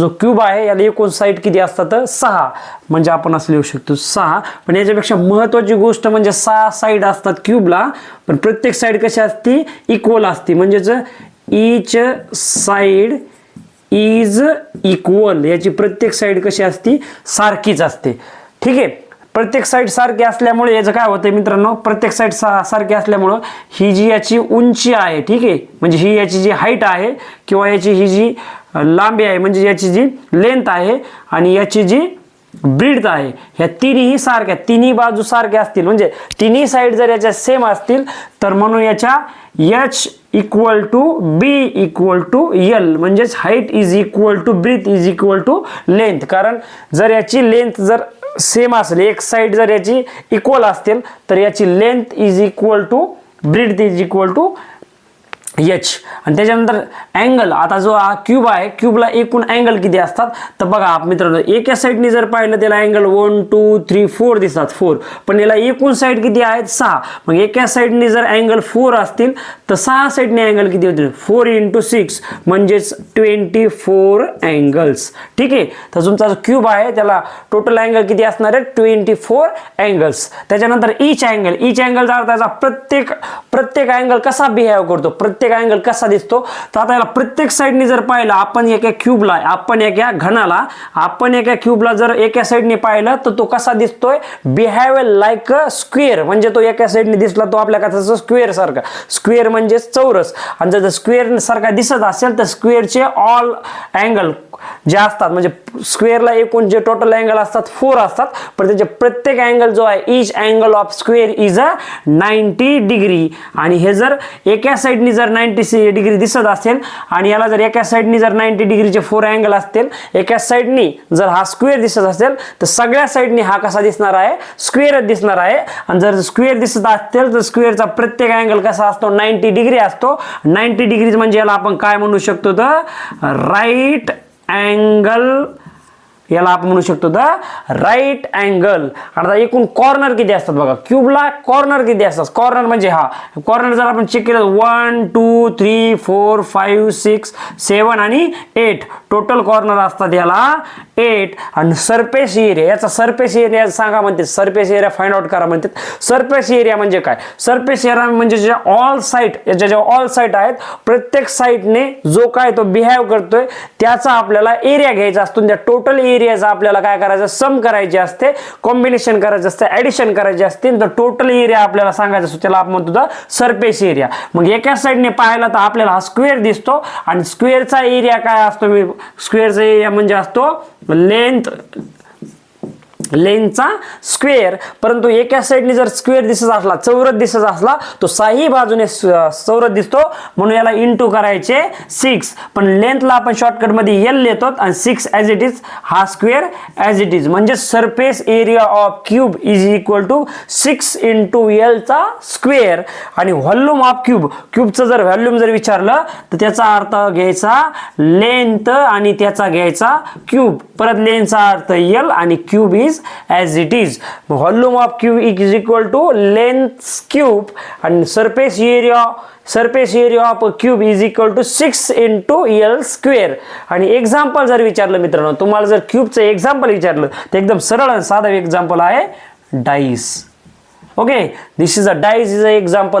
जो क्यूब आहे याला एकूण साईड किती असतात सहा. म्हणजे आपण असं लिहू शकतो सहा. पण याच्यापेक्षा महत्त्वाची गोष्ट म्हणजे सहा साईड असतात क्यूबला. पण प्रत्येक साईड कशी असती? इक्वल असते. म्हणजेच इच साईड इज इक्वल याची प्रत्येक साईड कशी असती? सारखीच असते. ठीक आहे? प्रत्येक साईड सारखी असल्यामुळे याचं काय होतं मित्रांनो? प्रत्येक साईड सा सारखी असल्यामुळं ही जी याची उंची आहे ठीक आहे? म्हणजे ही याची जी हाईट आहे किंवा याची ही जी लांबी आहे म्हणजे याची जी लेंथ आहे आणि याची जी ब्रीड आहे ह्या तिन्ही सारख्या तिन्ही बाजू सारख्या असतील. म्हणजे तिन्ही साईड जर याच्या सेम असतील तर म्हणून याच्या H equal to B equal to L म्हणजेच height is equal to breadth is equal to length कारण जर याची लेंथ जर सेम असेल एक साईड जर याची इक्वल असतील तर याची length is equal to breadth is equal to H आणि त्याच्यानंतर अँगल आता जो हा क्यूब आहे क्यूबला एकूण अँगल किती असतात? तर बघा मित्रांनो एका साईडने जर पाहिलं त्याला angle one two three four दिसतात फोर पण याला एकूण साईड किती आहेत? सहा. मग एका साईडने जर अँगल फोर असतील तर सहा साईडने अँगल किती होतील? फोर इंटू सिक्स म्हणजेच ट्वेंटी फोर अँगल्स ठीक आहे? तर तुमचा जो क्यूब आहे त्याला टोटल अँगल किती असणार आहे? ट्वेंटी फोर अँगल्स त्याच्यानंतर इच अँगल इच अँगल त्याचा प्रत्येक प्रत्येक अँगल कसा बिहेव करतो? प्रत्येक अँगल कसा दिसतो? तर आता याला प्रत्येक साईडने जर पाहिलं आपण एका क्यूबला आपण एका घनाला आपण एका क्यूबला जर एका साईडने पाहिलं तर तो कसा दिसतोय? बिहेव लाईक अ स्क्वेअर म्हणजे तो एका साईडने दिसला तो आपल्या कसा स्क्वेअर सारखा. स्क्वेअर म्हणजे चौरस. आणि जर स्क्वेअर सारखा दिसत असेल तर स्क्वेअरचे ऑल अँगल जे असतात म्हणजे स्क्वेअरला एकूण जे टोटल अँगल असतात फोर असतात. पण त्याचे प्रत्येक अँगल जो आहे each angle of square is a ninety degree आणि हे जर एका साईडनी जर नाईन्टी डिग्री दिसत असेल आणि याला जर एका साईडनी जर नाईन्टी डिग्रीचे फोर अँगल असतील एका साईडनी जर हा स्क्वेअर दिसत असेल तर सगळ्या साईडनी हा कसा दिसणार आहे? स्क्वेअरच दिसणार आहे. आणि जर स्क्वेअर दिसत असेल तर स्क्वेअरचा प्रत्येक अँगल कसा असतो? नाईन्टी डिग्री असतो. नाईन्टी डिग्री म्हणजे याला आपण काय म्हणू शकतो तर? राईट अँगल याला आपण म्हणू शकतो द राईट अँगल. आता एकूण कॉर्नर किती असतात बघा? क्यूबला कॉर्नर किती असतात? कॉर्नर म्हणजे हा. कॉर्नर जर आपण चेक केलं one two three four five six seven आणि एट. टोटल कॉर्नर असतात याला एट. आणि सरफेस एरिया याचा सरफेस एरिया सांगा म्हणते सरफेस एरिया फाइंड आउट करा म्हणतात. सरफेस एरिया म्हणजे काय? सरफेस एरिया म्हणजे जे ऑल साईट याच्या ज्या ऑल साईट आहेत प्रत्येक साईटने जो काय तो बिहेव करतोय त्याचा आपल्याला एरिया घ्यायचा असतो. त्या टोटल एरियाचा आपल्याला काय करायचं? सम करायचे असते कॉम्बिनेशन करायचं असते ऍडिशन करायचे असते. तर टोटल एरिया आपल्याला सांगायचं असतो त्याला आपण म्हणतो सरफेस एरिया मग एका साईडने पाहिला तर आपल्याला हा स्क्वेअर दिसतो. आणि स्क्वेअरचा एरिया काय असतो? मी स्क्वेअरचा एरिया म्हणजे असतो लेंथ लेनचा स्क्वेअर परंतु एका साईडने जर स्क्वेअर दिसत असला चौरस दिसत असला तो साही बाजूने स- चौरस दिसतो. म्हणून याला इंटू करायचे सिक्स पण लेंथला आपण शॉर्टकटमध्ये एल लिहितो आणि सिक्स ॲज इट इज हा स्क्वेअर ॲज इट इज म्हणजे surface area of cube is equal to six into एलचा square आणि व्हॉल्यूम ऑफ क्यूब क्यूबचं जर व्हॉल्यूम जर विचारलं तर त्याचा अर्थ घ्यायचा लेंथ आणि त्याचा घ्यायचा क्यूब परत लेंथचा अर्थ एल आणि cube is as it is volume of cube is equal to length cube आणि surface area surface area of cube is equal to six into L square आणि एक्झाम्पल जर विचारलं मित्रांनो तुम्हाला जर क्यूबचं एक्झाम्पल विचारलं तर एकदम सरळ आणि साधं एक्झाम्पल आहे dice okay this is a dice is a example